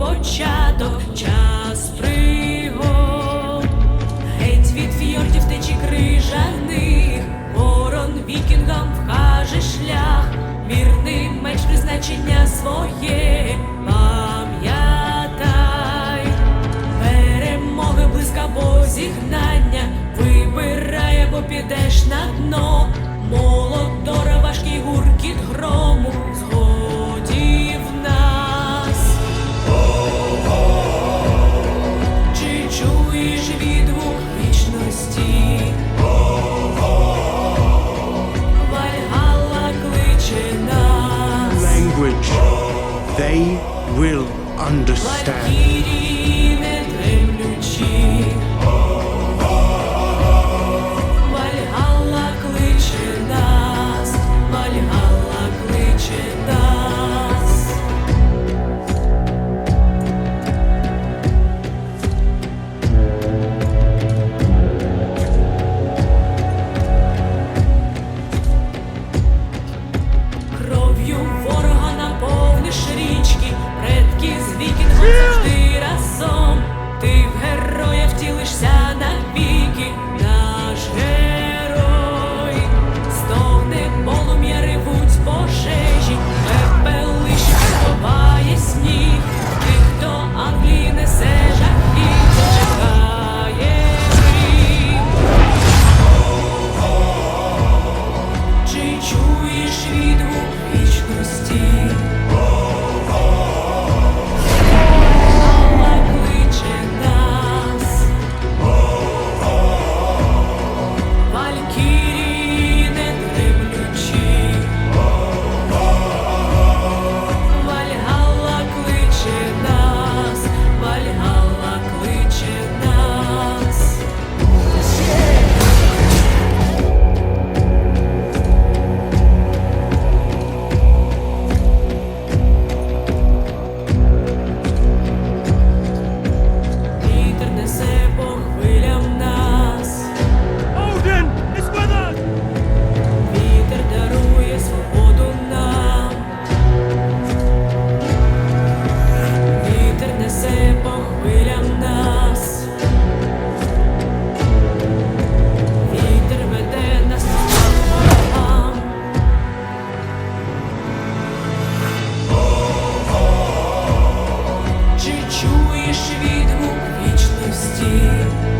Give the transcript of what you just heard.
початок, час пригод, геть від фьордів течі крижаних, ворон вікінгам вкаже шлях, вірний меч призначення своє, пам'ятай, перемоги близька бо зігнання, вибирай або підеш на дно. They will understand. 地